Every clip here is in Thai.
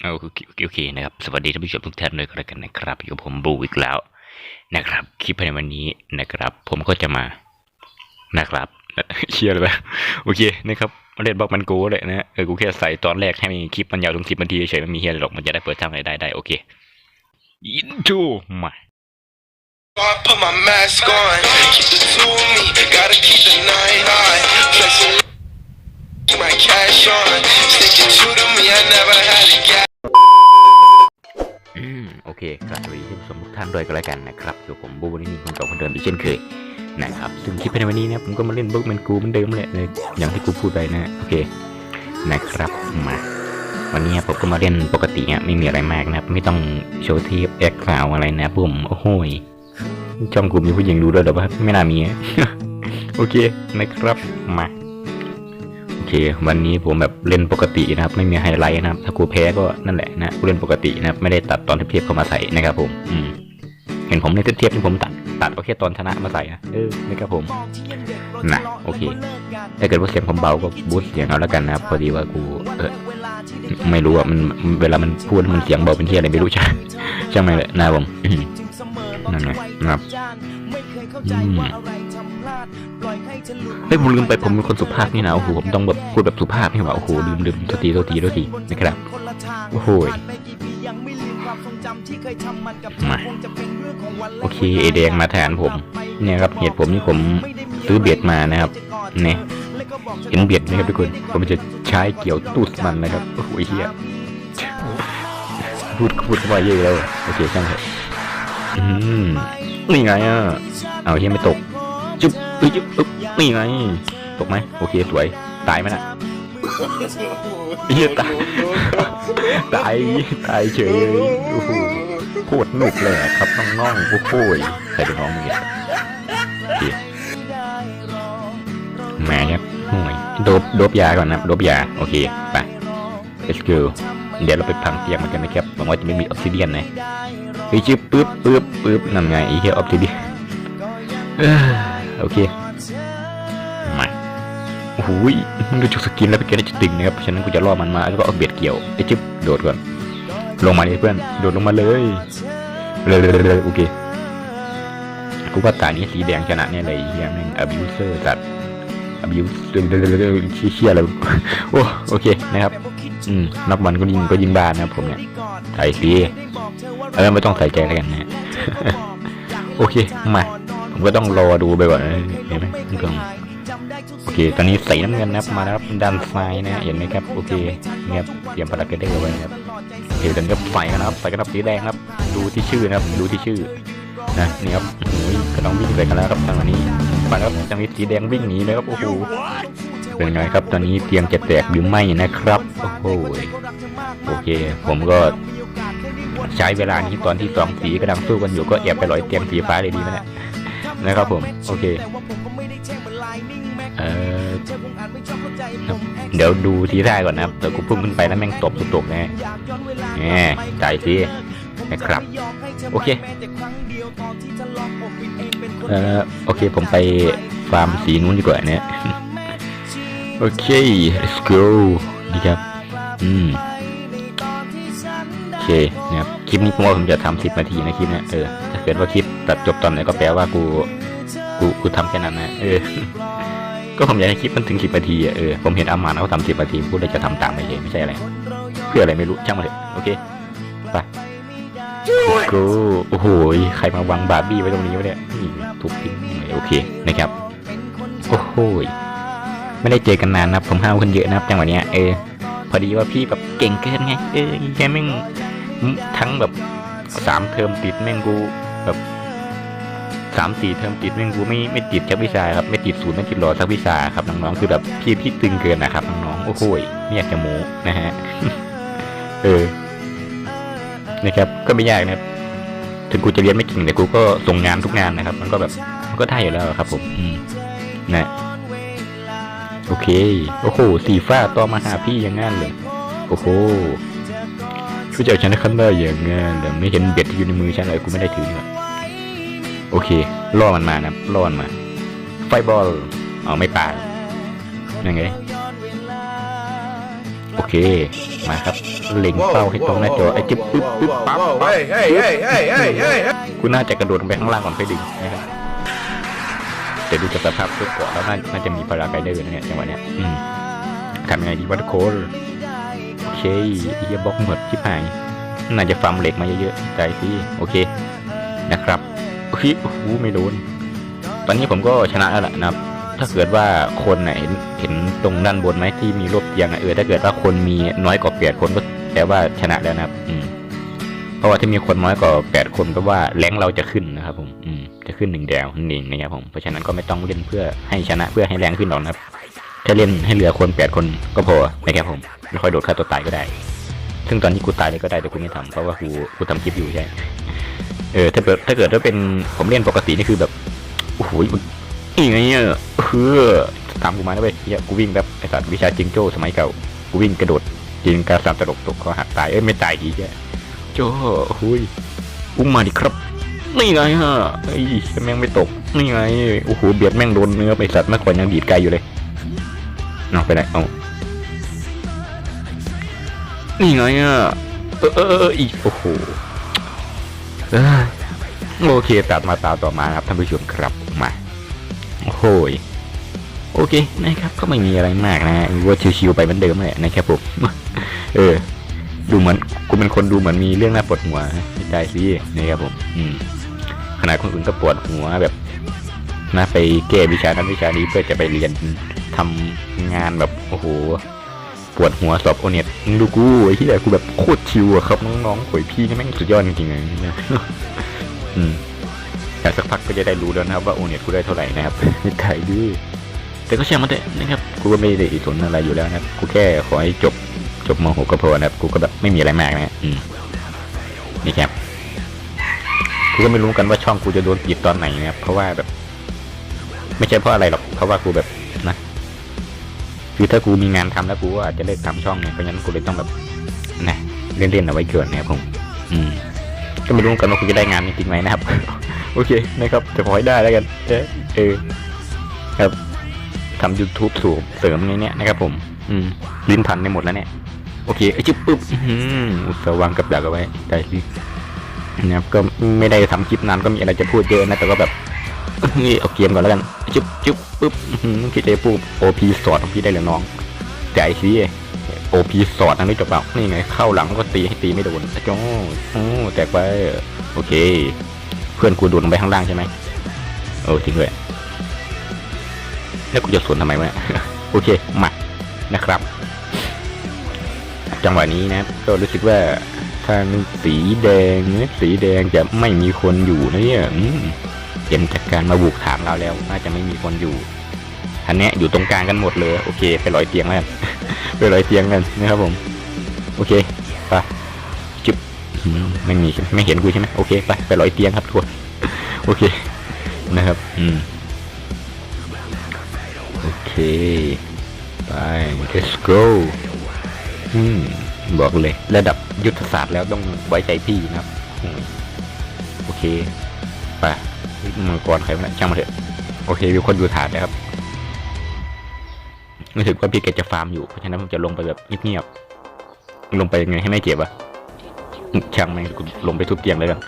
เอาโอเคโอเคนะครับ สวัสดีท่านผู้ชมทุกท่านเลยก็แล้วกันนะครับอยู่กับผมบูอีกแล้วนะครับ คลิปในวันนี้นะครับ ผมก็จะมานะครับเชียร์เลยปะโอเคนะครับมาเล่นบล็อกมันกูเลยนะเออกูแค่ใส่ตอนแรกให้มีคลิปมันยาวถึงสิบนาทีเฉยไม่มีเฮียรหรอกมันจะได้เปิดทำอะไรได้ได้โอเคอินทูมา I put my mask on, keep the two of me, gotta keep the nine high. Flexing my cash on, sticking true to me, I never had a gap. อืมโอเคกราบสวัสดีท่านผู้ชมทุกท่านด้วยก็แล้วกันนะครับอยู่ผมบูนี่มีคนเก่าคนเดิมอีกเช่นเคยนะครับซึ่งคลิปในวันนี้นะผมก็มาเล่นบล็อกมันกูเหมือนเดิมแหละเลยอย่างที่กูพูดไปนะโอเคนะครับมาวันนี้ผมก็มาเล่นปกติอะไม่มีอะไรมากนะครับไม่ต้องโชว์ทีแอคข่าวอะไรนะผมโอ้โหยจ้องกูมีผู้หญิงดูด้วยเหรอวะไม่น่ามีอะโอเคนะครับมา เค วันนี้ผมแบบเล่นปกตินะครับ ไม่มีไฮไลท์นะครับ ถ้ากูแพ้ก็นั่นแหละนะกูเล่นปกตินะครับไม่ได้ตัดตอนเทียบเข้ามาใส่นะครับผมอืมเห็นผมเล่นเทียบที่ผมตัดตัดเอาแค่ตอนชนะมาใส่นะเออนะครับผมนะโอเค ถ้าเกิดว่าเสียงผมเบาก็บูสเสียงเอาแล้วกันนะครับพอดีว่ากูเออไม่รู้อะมันเวลามันพูดมันเสียงเบาเป็นที่อะไรไม่รู้ใช่ช่างไม่เลยนะครับผมอืมนั่นไงนะครับ อืมเฮ้ยผมลืมไปผมเป็นคนสุภาพนี่นะโอ้โหผมต้องแบบพูดแบบสุภาพนี่หว่าโอ้โหลืมลืมโทษทีโทษทีโทษทีนะครับโอ้โหมาโอเคไอแดงมาแทนผมเนี่ยครับเหตุผมนี่ผมซื้อเบียดมานะครับเนี่ยเห็นเบียดไหมครับทุกคนผมจะใช้เกี่ยวตูดมันนะครับโอ้โหเฮียพูดพูดเข้ามาเยอะแล้วโอเคช่างเถอะอืมนี่ไงอะเอาเฮียไม่ตกจุ๊บ เอ้ยจุ๊บอึ๊บนี่ไงตกไหมโอเคสวย ตายไหมน่ะเฮียตายตายตายเฉยโอ้โหโคตรหนุกเลยอะครับน้องๆโอ้โหยใครเป็นน้องมึงเนี่ยแหม่ครับห่วยโดบโดบยาก่อนนะโดบยาโอเคไป let's go เดี๋ยวเราไปพังเตียงมันกันนะครับหวังว่าจะไม่มีออฟซิเดียนนะเฮ้ยจิ๊บปึ๊บปึ๊บปึ๊บนั่นไงไอ้เหี้ยออฟซิเดียน โอเคมาโอ้โหยดูจุดสกินแล้วเป็นเกมได้จะตึงนะครับฉะนั้นกูจะล่อมันมาแล้วก็เอาเบียดเกี่ยวไอ้จิ๊บโดดก่อนลงมาเลยเพื่อนโดดลงมาเลยเลยเลยเลยโอเคกูว่าตานี้สีแดงชนะเนี่ยเลยเฮียแม่ง abuser จัด abuse เชี่ยอะไรโอ้โอเคนะครับอืมนักบอลก็ยิงก็ยิงบ้านนะครับผมเนี่ยใส่สีเออไม่ต้องใส่ใจแล้วกันนะโอเคมา ผมก็ต้องรอดูไปก่อนเห็นไหมนี่ก็โอเค ตอนนี้ใส่น้ำเงินนะครับมาแล้วด้านซ้ายนะ เห็นไหมครับ โอเคนี่ครับเตรียมพาราเกเดอร์ไว้นะครับโอเคตอนนี้ก็ใส่กันนะครับใส่กันครับสีแดงครับ ดูที่ชื่อนะครับ ดูที่ชื่อ นะนี่ครับโอ้ยกำลังวิ่งใส่กันแล้วครับตอนนี้มาแล้วครับจังหวะสีแดงวิ่งหนีเลยครับ โอ้โห เป็นไงครับ ตอนนี้เตรียมจะแตกหรือไม่นะครับ โอ้โห โอเค ผมก็ใช้เวลานี้ตอนที่สองสีกำลังสู้กันอยู่ก็แอบไปลอยเตรียมสีฟ้าเลยดีไหมเนี่ย นะครับผมโอเคเออเดี๋ยวดูทีแรกก่อนนะครับแต่กูพุ่งขึ้นไปแล้วแม่งตบตบๆแน่แหมจ่ายสินะครับโอเคเอ่อโอเคผมไปฟาร์มสีนู้นดีกว่าเนี่ยโอเค let's go นี่ครับอืมโอ เคนะครับคลิปนี้ผมว่าผมจะทำสิบนาทีนะคลิปเนี้ยเออถ้าเกิดว่าคลิปตัดจบตอนไหนก็แปลว่ากูกูกูทำแค่นั้นนะเออก็ผมอยากให้คลิปมันถึงสิบนาทีอะเออผมเห็นอามาเขาทำสิบนาทีพูดเลยจะทำตามไม่ใช่ไม่ใช่อะไรเพื่ออะไรไม่รู้ช่างมาเถอะโอเคไปกูโอ้โหใครมาวางบาร์บี้ไว้ตรงนี้วะเนี่ยถูกทิ้งเลยโอเคนะครับโอ้โหไม่ได้เจอกันนานนะผมห้าวขึ้นเยอะนะจังหวะเนี้ยเออพอดีว่าพี่แบบเก่งเกินไง เออแกแม่ง ทั้งแบบสามเทอมติดแม่งกูแบบสามสี่เทอมติดแม่งกูไม่ไม่ติดแค่วิชาครับไม่ติดศูนย์ไม่ติดรอสักวิชาครับน้องๆคือแบบพี่พี่ตึงเกินนะครับน้องๆโอ้โหไม่อยากจะโม้นะฮะเออนะครับก็ไม่ยากนะครับ ถึงกูจะเรียนไม่เก่งแต่กูก็ส่งงานทุกงานนะครับ มันก็แบบมันก็ได้อยู่แล้วครับ ผมอืมนะโอเค โอ้โหสีฟ้าต่อมาหาพี่อย่างงั้นเลย โอ้โห ช่วยจะเอาฉันขึ้นได้อย่างงั้นเลยไม่เห็นเบ็ดที่อยู่ในมือฉันเลยกูไม่ได้ถือนี่หว่าโอเคล่อมันมานะล่อมันมา ไฟบอลเอาไม่ป่ายังไงโอเค มาครับเล็งเป้าให้ตรงหน้าจอไอ้จิ๊บปึ๊บปึ๊บปั๊บปั๊บ Hey, hey, hey, hey, hey, hey, hey. กูน่าจะกระโดดลงไปข้างล่างก่อนไปดึงนะครับแต่ดูจากสภาพตัวเกาะแล้วน่าน่าจะมีพาราไกเดอร์นะเนี่ยจังหวะเนี้ยอืมทำยังไงดีวัดโค้ด โอเคอ้เหี้ยบล็อกหมดชิบหาย น่าจะฟาร์มเหล็กมาเยอะๆใจสิโอเคนะครับโอ้ยโอ้โหไม่โดน ตอนนี้ผมก็ชนะแล้วล่ะนะครับ ถ้าเกิดว่าคนไหนเห็นเห็นตรงด้านบนไหมที่มีรูปเตียงอะเออถ้าเกิดว่าคนมีน้อยกว่าแปดคนก็แปลว่าชนะแล้วนะครับ อืมเพราะว่าถ้ามีคนน้อยกว่าแปดคนแปลว่าแรงเราจะขึ้นนะครับ ผม อืมจะขึ้นหนึ่งแดวนั่นเองนะครับผมเพราะฉะนั้นก็ไม่ต้องเล่นเพื่อให้ชนะเพื่อให้แรงขึ้นหรอกนะครับ ถ้าเล่นให้เหลือคนแปดคนก็พอนะครับผมไม่ค่อยโดดฆ่าตัวตายก็ได้ ซึ่งตอนที่กูตายเลยก็ได้แต่กูไม่ทำเพราะว่ากูกูทำคลิปอยู่ใช่เออถ้าเกิดถ้าเกิดว่าเป็นผมเล่นปกตินี่คือแบบโอ้โหอีไงเนี่ยเออตามกูมาแล้วเว้ยเหี้ยกูวิ่งแบบไอสัตว์วิชาจิงโจ้สมัยเก่ากูวิ่งกระโดดจิงกระสามตลกตกคอหักตายเอ้ยไม่ตายดีแกโจ้หุยอุ้มมาดิครับนี่ไงฮะไอ้แม่งไม่ตกนี่ไงโอ้โหเบียดแม่งโดนเนื้อไปสัตว์เมื่อก่อนยังดีดไกลอยู่เลย เอาไปไหนเอานี่ไงอะเออเออเอออีกโอ้โหเอ้ยโอเคตัดมาตาต่อมาครับท่านผู้ชมครับมาโอ้โหยโอเคนะครับก็ไม่มีอะไรมากนะว่าชิวๆไปเหมือนเดิมเลยนะครับผมเออ ดูเหมือนกูเป็นคนดูเหมือนมีเรื่องน่าปวดหัวไม่ใจสินะครับผม อืมขนาดคนอื่นก็ปวดหัวแบบนะไปแก้วิชานั้นวิชานี้เพื่อจะไปเรียน ทำงานแบบโอ้โหปวดหัวสอบโอเน็ตมึงดูกูไอ้ที่ไหนกูแบบโคตรชิวอะครับน้องๆโอยพี่นี่แม่งสุดยอดจริงๆเลยอืมแต่สักพักก็จะได้รู้แล้วนะครับว่าโอเน็ตกูได้เท่าไหร่นะครับไม่ไกลดื้อแต่ก็ช่างมันเถอะนะครับกูก็ไม่ได้สนอะไรอยู่แล้วนะครับกูแค่ขอให้จบจบมหกก็พอนะครับกูก็แบบไม่มีอะไรมากนะอืมนี่ครับกูก็ไม่รู้กันว่าช่องกูจะโดนปิดตอนไหนนะครับเพราะว่าแบบ ไม่ใช่เพราะอะไรหรอกเพราะว่ากูแบบ คือถ้ากูมีงานทำแล้วกูก็อาจจะเลิกทำช่องเนี่ยเพราะฉะนั้นกูเลยต้องแบบนะเล่นๆเอาไว้เกินนะครับผม อืม ก็ไม่รู้กันว่าคุณจะได้งานจริงไหมนะครับ โอเคนะครับแต่ขอให้ได้แล้วกันเออเออครับทำ YouTube สูบเสริมในเนี้ยนะครับ ผม อืมลิ้นพันในหมดแล้วเนี่ยโอเคไอ้จิ๊บปุ๊บอุตส่าห์วางกับดักเอาไว้ได้สินะครับก็ไม่ได้ทำคลิปนานก็มีอะไรจะพูดเยอะนะแต่ก็แบบ เฮ้ยเอาเกมก่อนแล้วกันจิ๊บจิ๊บปุ๊บพี่เจพูดโอพีสอดของพี่ได้เลยน้องแต่ไอ้ซีโอพีสอดอันนี้จบแล้วนี่ไงเข้าหลังก็ตีให้ตีไม่โดนโจ้โอ้แตกไปโอเค เพื่อนกูโดดลงไปข้างล่างใช่ไหมโอ้จริงด้วยแล้วกูจะสวนทำไมวะโอเคมานะครับ จังหวะนี้นะ ก็รู้สึกว่าทางสีแดงสีแดงจะไม่มีคนอยู่นะเนี่ย เห็นจากการมาบุกถามเราแล้ว น่าจะไม่มีคนอยู่อันเนี้ยอยู่ตรงกลางกันหมดเลย โอเค ไปร้อยเตียงแล้วกันไปร้อยเตียงกันนะครับผม โอเคไปจุบไม่มีไม่เห็นกูใช่ไหมโอเคไปไปร้อยเตียงครับทุกคนโอเคนะครับ อืมโอเคไป let's go อืมบอกเลย ระดับยุทธศาสตร์แล้วต้องไว้ใจพี่นะครับ โอเค ไป มังกรใครวะเนี่ยช่างมาเถอะโอเคมีคนดูฐานนะครับรู้สึกว่าพี่แกจะฟาร์มอยู่เพราะฉะนั้นผมจะลงไปแบบเงียบๆลงไปยังไงให้ไม่เจ็บอะช่างแม่งลงไปทุบเตียงเลยกัน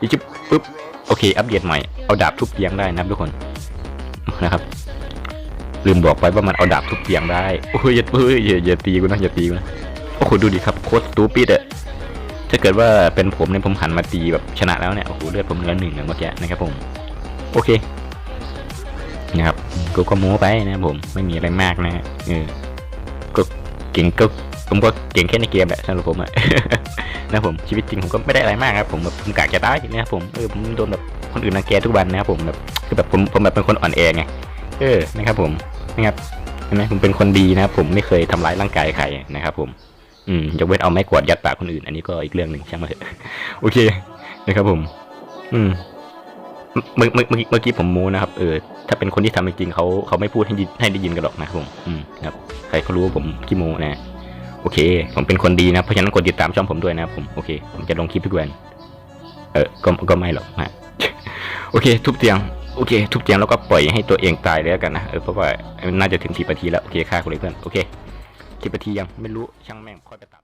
อีจิ๊บปุ๊บโอเค อัปเดตใหม่เอาดาบทุบเตียงได้นับทุกคนนะครับ ลืมบอกไปว่ามันเอาดาบทุบเตียงได้โอ้ยอย่าเฮ้ยอย่าอตีกูนะอย่าตีกูนะโอ้โหดูดิครับโคตรตูปิดอะถ้าเกิดว่าเป็นผมเนี่ยผมหันมาตีแบบชนะแล้วเนี่ยโอ้โหเลือดผมเหลือหนึ่งเลยเมื่อกี้นะครับผม โอเคนะครับกูก็โม้ไปนะผมไม่มีอะไรมากนะฮะเออก็เก่งก็ผมก็เก่งแค่ในเกมแหละสำหรับผมอะนะผมชีวิตจริงผมก็ไม่ได้อะไรมากครับผมแบบผมกากจะตายนะครับผมเออผมโดนแบบคนอื่นรังแกทุกวันนะครับผมแบบคือแบบผมผมแบบเป็นคนอ่อนแอไงเออนะครับผมนะครับเห็นไหมผมเป็นคนดีนะครับผมไม่เคยทำร้ายร่างกายใครนะครับผมอืมยกเว้นเอาไม้กวาดยัดปากคนอื่น อันนี้ก็อีกเรื่องหนึ่งช่างมาเถอะโอเคนะครับผม อืม เมื่อเมื่อเมื่อกี้ผมโม้นะครับ เออ ถ้าเป็นคนที่ทำจริงเขาเขาไม่พูดให้ให้ได้ยินกันหรอกนะครับผม อืมครับ ใครเขารู้ว่าผมขี้โมนะ โอเค ผมเป็นคนดีนะ เพราะฉะนั้นกดติดตามช่องผมด้วยนะครับผม โอเค ผมจะลงคลิปทุกวัน เออ ก็ ก็ไม่หรอกนะโอเค ทุบเตียง โอเค ทุบเตียงแล้วก็ปล่อยให้ตัวเองตายเลยแล้วกันนะ เออ เพราะว่า น่าจะถึงสี่นาทีแล้ว โอเค ฆ่ากูเลยเพื่อน โอเคกี่นาทียัง ไม่รู้ ช่างแม่งค่อยไปตัด